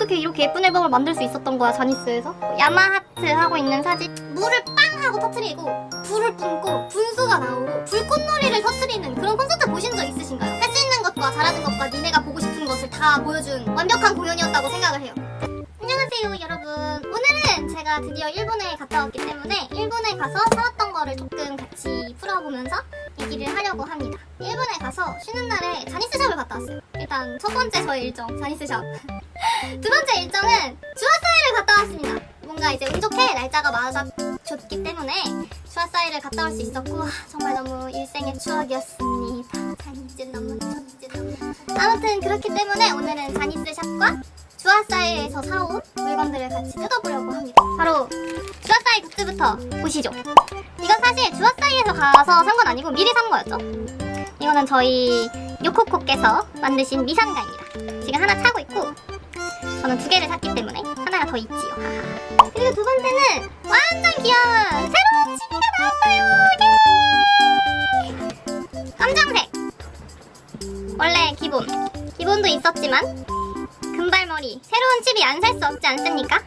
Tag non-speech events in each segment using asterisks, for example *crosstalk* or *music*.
어떻게 이렇게 예쁜 앨범을 만들 수 있었던 거야 자니스에서? 야마하트 하고 있는 사진 물을 빵 하고 터트리고 불을 뿜고 분수가 나오고 불꽃놀이를 터트리는 그런 콘서트 보신 적 있으신가요? 할 수 있는 것과 잘하는 것과 니네가 보고 싶은 것을 다 보여준 완벽한 공연이었다고 생각을 해요 안녕하세요 여러분. 오늘은 제가 드디어 일본에 갔다 왔기 때문에 일본에 가서 사왔던 거를 조금 같이 풀어보면서 얘기를 하려고 합니다. 일본에 가서 쉬는 날에 자니스 샵을 갔다 왔어요. 일단 첫 번째 저의 일정 자니스 샵. *laughs* 두 번째 일정은 주아사이를 갔다 왔습니다. 뭔가 이제 운 좋게 날짜가 맞아줬기 때문에 주아사이를 갔다 올 수 있었고 아, 정말 너무 일생의 추억이었습니다. 자니스 너무 자니스 너무 아무튼 그렇기 때문에 오늘은 자니스 샵과 주아사이에서 사온 물건들을 같이 뜯어보려고 합니다. 바로 주아사이 굿즈부터 보시죠. 이건 사실 주아사이에서 가서 산 건 아니고 미리 산 거였죠. 이거는 저희 요코코께서 만드신 미상가입니다. 지금 하나 차고 있고 저는 두 개를 샀기 때문에 하나가 더 있지요. 그리고 두 번째는 완전 귀여운 새로운 치비가 나왔어요. 예! 깜장색. 원래 기본. 기본도 있었지만 금발머리. 새로운 치비 안 살 수 없지 않습니까?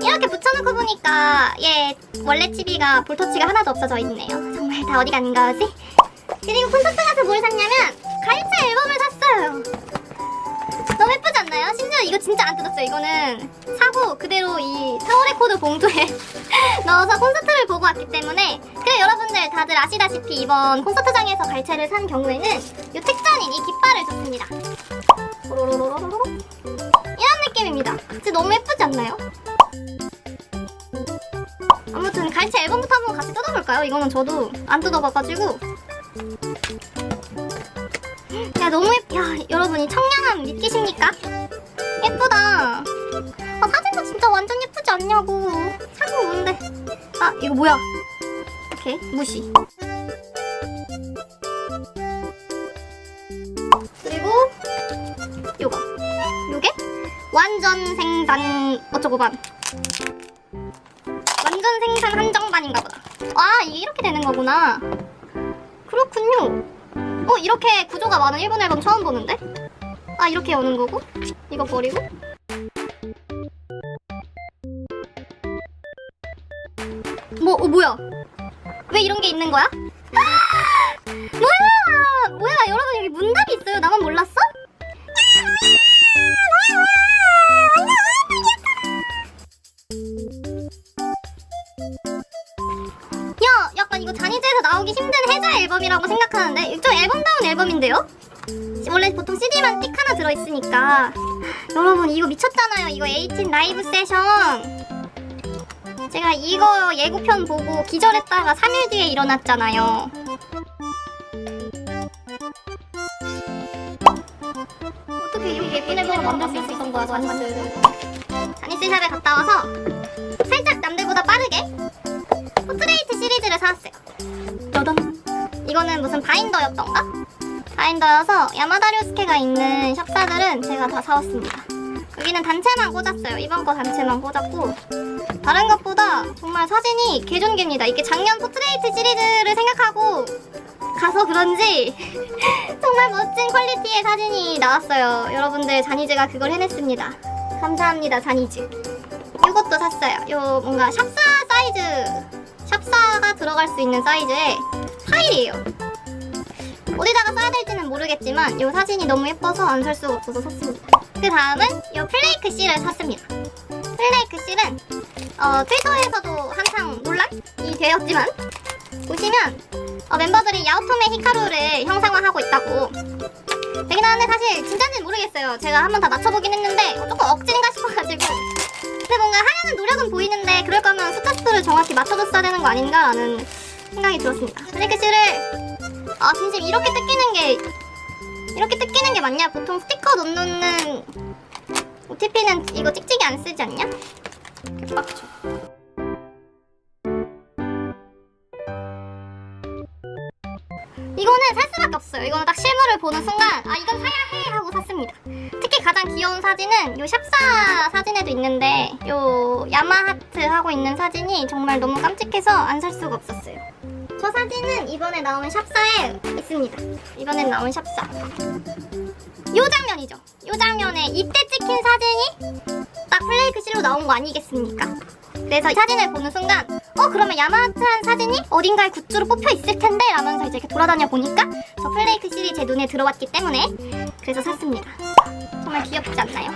이렇게 붙여놓고 보니까 얘 원래 치비가 볼터치가 하나도 없어져 있네요. 정말 다 어디 간 거지? 그리고 콘서트 가서 뭘 샀냐면 갈채 앨범을 샀어요. 너무 예쁘지 않나요? 심지어 이거 진짜 안 뜯었어요. 이거는 사고 그대로 이 타워레코드 봉투에 *laughs* 넣어서 콘서트를 보고 왔기 때문에 그래 여러분들 다들 아시다시피 이번 콘서트장에서 갈채를 산 경우에는 이 택전인 이 깃발을 줬습니다. 로로로로로로 이런 느낌입니다. 진짜 너무 예쁘지 않나요? 아무튼 갈채 앨범부터 한번 같이 뜯어볼까요? 이거는 저도 안 뜯어봐가지고 야 너무 예쁘 야 여러분 이 청량함 믿기십니까? 예쁘다. 아 사진도 진짜 완전 예쁘지 않냐고. 사진 뭔데? 아 이거 뭐야? 오케이 무시. 그리고 요거. 요게? 완전 생산 어쩌고 반. 완전 생산 한정반인가 보다. 아 이게 이렇게 되는 거구나. 그렇군요 어 이렇게 구조가 많은 일본 앨범 처음 보는데? 아 이렇게 여는 거고 이거 버리고 뭐 어, 뭐야 왜 이런 게 있는 거야? 아! 생각하는데 좀 앨범다운 앨범인데요? 원래 보통 CD만 띡 하나 들어있으니까. 여러분 이거 미쳤잖아요. 이거 18 라이브 세션. 제가 이거 예고편 보고 기절했다가 3일 뒤에 일어났잖아요. 어떻게 이렇게 예쁜 앨범을 만들 수 있었던 거야 자니스 자니스 샵에 갔다 와서 이거는 무슨 바인더였던가? 바인더여서 야마다료스케가 있는 샵사들은 제가 다 사왔습니다. 여기는 단체만 꽂았어요. 이번 거 단체만 꽂았고 다른 것보다 정말 사진이 개존기입니다. 이게 작년 포트레이트 시리즈를 생각하고 가서 그런지 *laughs* 정말 멋진 퀄리티의 사진이 나왔어요. 여러분들 자니즈가 그걸 해냈습니다. 감사합니다 자니즈. 이것도 샀어요. 요 뭔가 샵사 사이즈 샵사가 들어갈 수 있는 사이즈의 파일이에요. 어디다가 써야 될지는 모르겠지만 이 사진이 너무 예뻐서 안 살 수가 없어서 샀습니다. 그 다음은 이 플레이크 실을 샀습니다. 플레이크 실은 어, 트위터에서도 한창 논란이 되었지만 보시면 어, 멤버들이 야오토메 히카루를 형상화하고 있다고 되긴 하는데 사실 진짜인지는 모르겠어요. 제가 한번 다 맞춰보긴 했는데 어, 조금 억진가 싶어가지고 근데 뭔가 하려는 노력은 보이는데 그럴 거면 수를 정확히 맞춰줬어야 되는 거 아닌가라는 생각이 들었습니다. 플레이크 실을 아 진심 이렇게 뜯기는 게 이렇게 뜯기는 게 맞냐? 보통 스티커 넣는 OTP는 이거 찍찍이 안 쓰지 않냐? 개빡쳐. 이거는 살 수밖에 없어요. 이거는 딱 실물을 보는 순간 아 이건 사야 해 하고 샀습니다. 특히 가장 귀여운 사진은 요 샵사 사진에도 있는데 요 야마하트 하고 있는 사진이 정말 너무 깜찍해서 안 살 수가 없었어요. 저 사진은 이번에 나온 샵사에 있습니다. 이번에 나온 샵사. 요 장면이죠. 요 장면에 이때 찍힌 사진이 나온 거 아니겠습니까? 그래서 이 사진을 보는 순간 어 그러면 야마찬 사진이 어딘가에 굿즈로 뽑혀 있을 텐데 라면서 이제 이렇게 돌아다녀 보니까 저 플레이크 시리즈 제 눈에 들어왔기 때문에 그래서 샀습니다. 정말 귀엽지 않나요?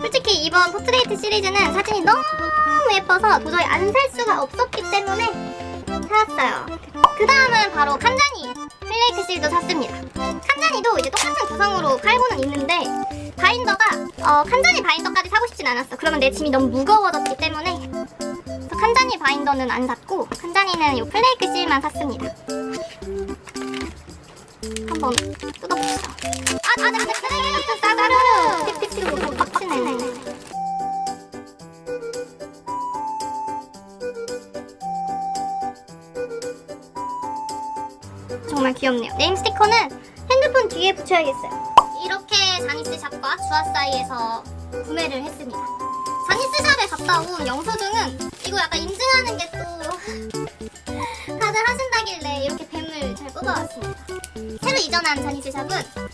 솔직히 이번 포트레이트 시리즈는 사진이 너무 예뻐서 도저히 안 살 수가 없었기 때문에 사왔어요. 그 다음은 바로 칸자니 플레이크 실도 샀습니다. 칸자니도 이제 똑같은 구성으로 팔고는 있는데 바인더가 어, 칸자니 바인더까지 사고 싶진 않았어. 그러면 내 짐이 너무 무거워졌기 때문에 칸자니 바인더는 안 샀고 칸자니는 이 플레이크 실만 샀습니다. 한번 뜯어봅시다. 아, 아, 네, 네, 쓰레기 같은 싸가루 귀엽네요. 네임 스티커는 핸드폰 뒤에 붙여야겠어요. 이렇게 자니스 샵과 주아 사이에서 구매를 했습니다. 자니스 샵에 갔다 온 영서증은 이거 약간 인증하는 게 또 다들 하신다길래 이렇게 뱀을 잘 뽑아왔습니다. 새로 이전한 자니스 샵은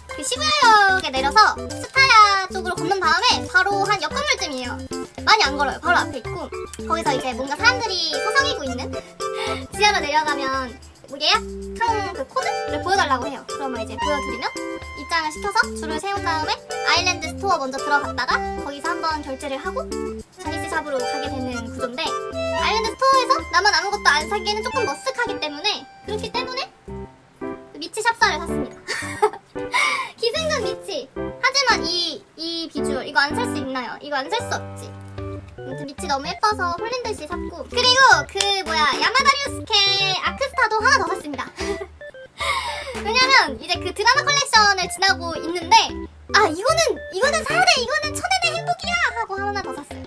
그 시부야역에 내려서 스타야 쪽으로 건넌 다음에 바로 한 옆 건물쯤이에요. 많이 안 걸어요. 바로 앞에 있고 거기서 이제 뭔가 사람들이 서성이고 있는 *laughs* 지하로 내려가면 뭐 예약한 그 코드를 보여달라고 해요. 그러면 이제 보여드리면 입장을 시켜서 줄을 세운 다음에 아일랜드 스토어 먼저 들어갔다가 거기서 한번 결제를 하고 자니스 샵으로 가게 되는 구조인데 아일랜드 스토어에서 나만 아무것도 안 사기에는 조금 머쓱하기 때문에 그렇기 때문에 미치 샵사를 샀습니다. *laughs* 기생전 미치. 하지만 이, 이 비주얼 이거 안 살 수 있나요? 이거 안 살 수 없지. 아무튼 밑이 너무 예뻐서 홀린 듯이 샀고 그리고 그 뭐야 야마다리우스케 아크스타도 하나 더 샀습니다. *laughs* 왜냐면 이제 그 드라마 컬렉션을 지나고 있는데 아 이거는 이거는 사야 돼 이거는 천연의 행복이야! 하고 하나 더 샀어요.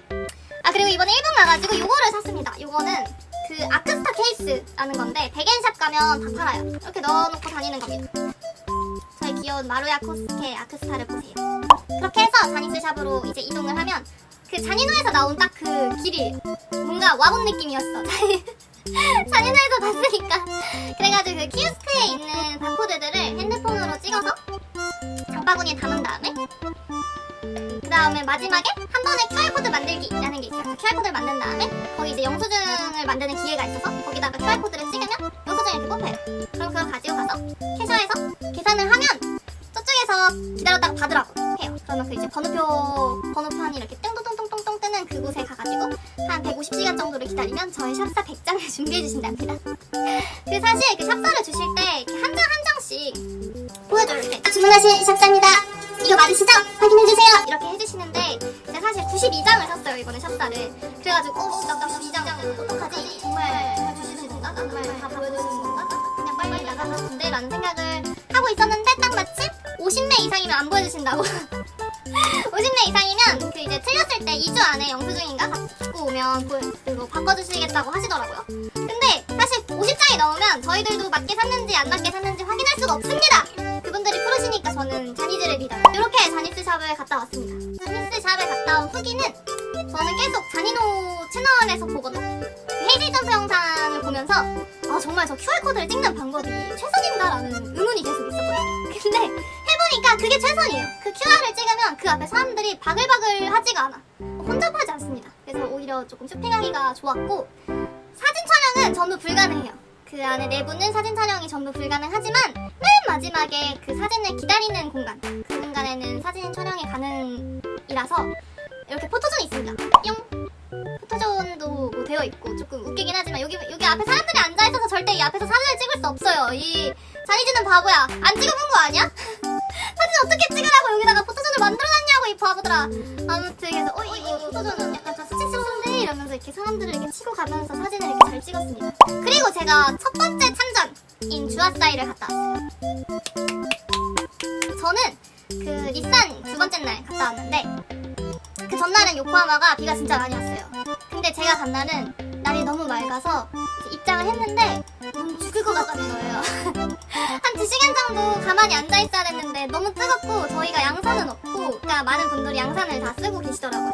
아 그리고 이번에 일본 가가지고 요거를 샀습니다. 요거는 그 아크스타 케이스라는 건데 백엔샵 가면 다 팔아요. 이렇게 넣어놓고 다니는 겁니다. 저희 귀여운 마루야 코스케 아크스타를 보세요. 그렇게 해서 자니스 샵으로 이제 이동을 하면 그 잔인호에서 나온 딱 그 길이 뭔가 와본 느낌이었어. *laughs* 잔인호에서 봤으니까. 그래가지고 그 키오스크에 있는 바코드들을 핸드폰으로 찍어서 장바구니에 담은 다음에 그 다음에 마지막에 한 번에 QR코드 만들기라는 게 있어요. 그 QR코드를 만든 다음에 거기 이제 영수증을 만드는 기회가 있어서 거기다가 QR코드를 찍으면 영수증이 이렇게 뽑혀요. 그럼 그걸 가지고 가서 캐셔에서 계산을 하면 저쪽에서 기다렸다가 받으라고 해요. 그러면 그 이제 번호표 번호판이 이렇게 띵동동 뜨는 그곳에 가가지고 한 150시간 정도를 기다리면 저의 샵사 100장을 *laughs* 준비해 주신답니다. 그 사실 그 샵사를 주실 때 이렇게 한 장씩 보여줘요. 이렇게 주문하신 샵사입니다. 이거 맞으시죠? 확인해 주세요. 이렇게 해주시는데 제가 사실 92장을 샀어요 이번에 샵사를. 그래가지고 어, 나 92장 어떡하지? 정말 잘 주시는 건가? 정말 다 보여주시는 건가? 그냥 빨리 나가고 싶은데 라는 생각을 하고 있었는데 딱 마침 50매 이상이면 안 보여주신다고 *laughs* 50매 이상이면 2주 안에 영수증인가 갖고 오면 그- 그거 바꿔주시겠다고 하시더라고요 근데 사실 50장이 넘으면 저희들도 맞게 샀는지 안 맞게 샀는지 확인할 수가 없습니다 그분들이 풀으시니까 저는 자니즈를 믿어요 이렇게 자니스 샵을 갔다 왔습니다 자니스 샵을 갔다 온 후기는 저는 계속 자니노 채널에서 보거든 그 헤이지 점프 영상을 보면서 아 정말 저 QR코드를 찍는 방법이 최선인가라는 의문이 계속 있었거든요. 근데 해보니까 그게 최선이에요. 그 QR을 찍으면 그 앞에 사람들이 바글바글 하지가 않아. 혼잡하지 않습니다. 그래서 오히려 조금 쇼핑하기가 좋았고 사진 촬영은 전부 불가능해요. 그 안에 내부는 사진 촬영이 전부 불가능하지만 맨 마지막에 그 사진을 기다리는 공간 그 공간에는 사진 촬영이 가능이라서 이렇게 포토존이 있습니다. 뿅 포토존도 뭐 되어 있고 조금 웃기긴 하지만 여기 여기 앞에 사람들이 앉아 있어서 절대 이 앞에서 사진을 찍을 수 없어요. 이 자니즈는 바보야. 안 찍어본 거 아니야? *laughs* 사진 어떻게 찍으라고 여기다가 만들어놨냐고 이 바보들아. 아무튼 그래서 어 이거 포토존은 약간 좀 스치스러운데 이러면서 이렇게 사람들을 이렇게 치고 가면서 사진을 이렇게 잘 찍었습니다. 그리고 제가 첫 번째 참전인 주아사이를 갔다 왔어요. 저는 그 닛산 두 번째 날 갔다 왔는데 그 전날은 요코하마가 비가 진짜 많이 왔어요. 근데 제가 간 날은 날이 너무 맑아서 입장을 했는데 너무 죽을 것 같은 거예요. *laughs* 한 2시간 정도 가만히 앉아 있어야 됐는데 너무 뜨겁고 저희가 양산은 없고 그러니까 많은 분들이 양산을 다 쓰고 계시더라고요.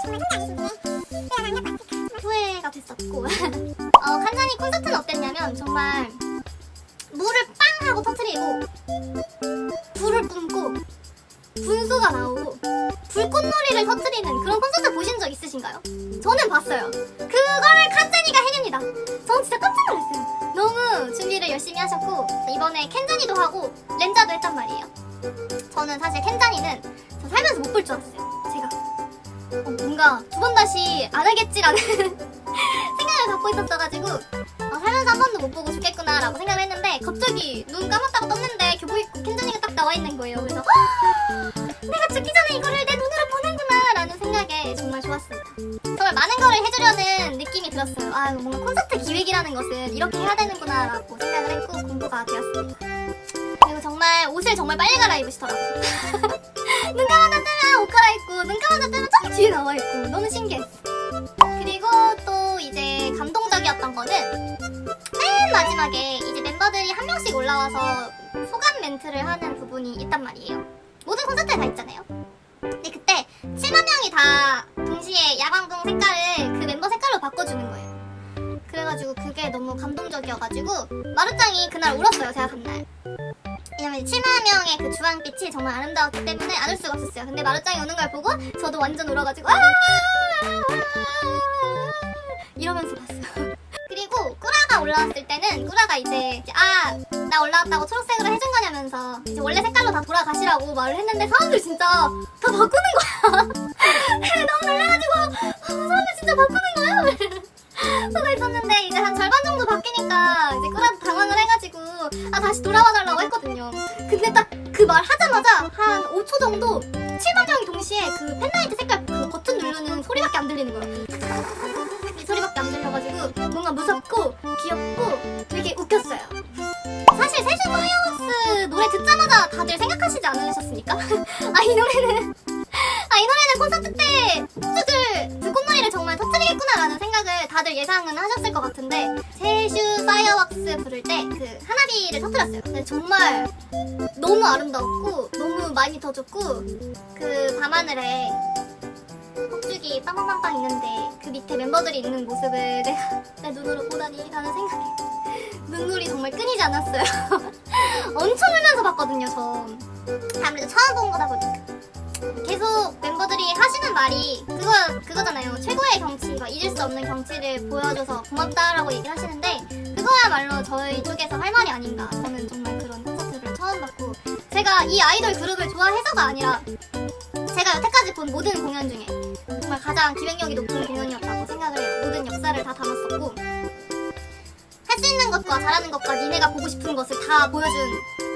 후회가 됐었고 *laughs* 어, 칸자니 콘서트는 어땠냐면 정말 물을 빵 하고 터트리고 불을 뿜고 분수가 나오고 불꽃놀이를 터트리는 그런 콘서트 보신 적 있으신가요? 저는 봤어요. 그거 하셨고 이번에 캔자니도 하고 렌자도 했단 말이에요. 저는 사실 캔자니는 저 살면서 못 볼 줄 알았어요. 제가 어, 뭔가 두 번 다시 안 하겠지라는 *laughs* 생각을 갖고 있었어가지고 어, 살면서 한 번도 못 보고 죽겠구나라고 생각을 했는데 갑자기 눈 감았다가 떴는데 교복 입고 캔자니가 딱 나와 있는 거예요. 그래서 내가 죽기 전에 이거를 내 눈으로 보는구나라는 생각에 정말 좋았습니다. 거를 해주려는 느낌이 들었어요. 아 뭔가 콘서트 기획이라는 것은 이렇게 해야 되는구나라고 생각을 했고 공부가 되었습니다. 그리고 정말 옷을 정말 빨리 갈아입으시더라고요. *laughs* 눈 감았다 뜨면 옷 갈아입고 눈 감았다 뜨면 저기 뒤에 나와 있고 너무 신기했어. 그리고 또 이제 감동적이었던 거는 맨 마지막에 이제 멤버들이 한 명씩 올라와서 소감 멘트를 하는 부분이 있단 말이에요. 모든 콘서트에 다 있잖아요. 근데 그때 7만 명이 다 동시에 야광등 색깔을 바꿔주는 거예요. 그래가지고 그게 너무 감동적이어가지고 마루짱이 그날 울었어요. 제가 간 날. 왜냐면 7만 명의 그 주황빛이 정말 아름다웠기 때문에 안 울 수가 없었어요. 근데 마루짱이 우는 걸 보고 저도 완전 울어가지고 아 이러면서 봤어요. 그리고 꾸라가 올라왔을 때는 꾸라가 이제 아나 올라왔다고 초록색으로 해준 거냐면서 이제 원래 색깔로 다 돌아가시라고 말을 했는데 사람들 진짜 다 바꾸는 거야. 너무 놀라가지고 아, 사람들 진짜 바꾸는 거야. 하자마자 한 5초 정도 7만 명이 동시에 그 펜라이트 색깔 그 버튼 누르는 소리밖에 안 들리는 거예요. 이 소리밖에 안 들려가지고 뭔가 무섭고 귀엽고 되게 웃겼어요. 사실 세슈 파이어웍스 노래 듣자마자 다들 생각하시지 않으셨습니까? *laughs* 아 이 노래는 아 이 노래는 콘서트 때 다들 예상은 하셨을 것 같은데 세슈 파이어웍스 부를 때 그 하나비를 터뜨렸어요. 근데 정말 너무 아름다웠고 너무 많이 터졌고 그 밤하늘에 폭죽이 빵빵빵빵 있는데 그 밑에 멤버들이 있는 모습을 *laughs* 내가 내 눈으로 보다니 라는 생각에 *laughs* 눈물이 정말 끊이지 않았어요. *laughs* 엄청 울면서 봤거든요, 저. 아무래도 처음 본 거다 보니까. 계속 멤버들이 하시는 말이 그거 그거잖아요. 최고의 경치, 막 잊을 수 없는 경치를 보여줘서 고맙다라고 얘기를 하시는데 그거야말로 저희 쪽에서 할 말이 아닌가. 저는 정말 그런 콘서트를 처음 봤고 제가 이 아이돌 그룹을 좋아해서가 아니라 제가 여태까지 본 모든 공연 중에 정말 가장 기획력이 높은 공연이었다고 생각을 해요. 모든 역사를 다 담았었고 할 수 있는 것과 잘하는 것과 니네가 보고 싶은 것을 다 보여준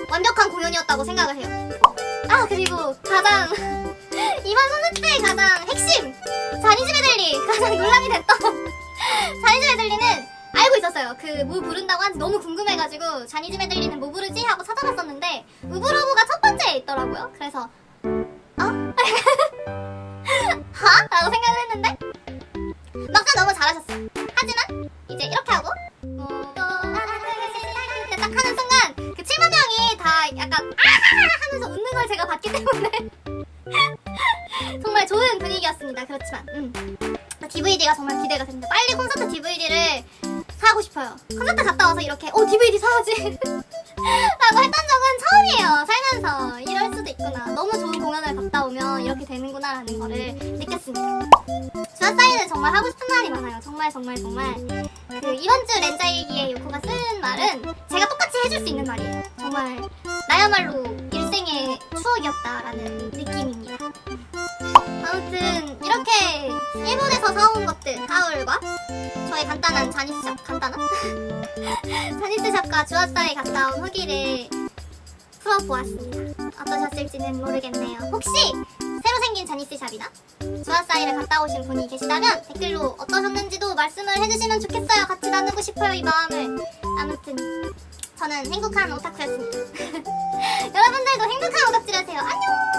완벽한 공연이었다고 생각을 해요. 아 그리고 가장 *laughs* 이번 콘서트의 가장 핵심 자니즈 메들리 가장 논란이 됐던 *laughs* 자니즈 메들리는 알고 있었어요. 그 뭐 부른다고 한지 너무 궁금해가지고 자니즈 메들리는 뭐 부르지 하고 찾아봤었는데 우브로브가 첫 번째에 있더라고요. 그래서 어? *laughs* 하? 라고 생각을 했는데 막상 너무 잘하셨어요. 아 웃는 걸 제가 봤기 때문에 *laughs* 정말 좋은 분위기였습니다. 그렇지만 음. DVD가 정말 기대가 됩니다. 빨리 콘서트 DVD를 사고 싶어요. 콘서트 갔다 와서 이렇게 어 DVD 사야지 *laughs* 라고 했던 적은 처음이에요. 살면서 이럴 수도 있구나. 너무 좋은 공연을 갔다 오면 이렇게 되는구나라는 거를 주아사이는 정말 하고 싶은 말이 많아요. 정말 정말 정말 그 이번 주 렌자 일기에 요코가 쓴 말은 제가 똑같이 해줄 수 있는 말이에요. 정말 나야말로 일생의 추억이었다라는 느낌입니다. 아무튼 이렇게 일본에서 사온 것들 하울과 저의 간단한 자니스샵 간단한 *laughs* 자니스샵과 주아사이 갔다 온 후기를 풀어보았습니다. 어떠셨을지는 모르겠네요. 혹시 생긴 자니스샵이나 주아사이를 갔다 오신 분이 계시다면 댓글로 어떠셨는지도 말씀을 해주시면 좋겠어요. 같이 나누고 싶어요, 이 마음을. 아무튼 저는 행복한 오타쿠였습니다. *laughs* 여러분들도 행복한 오갑질하세요. 안녕!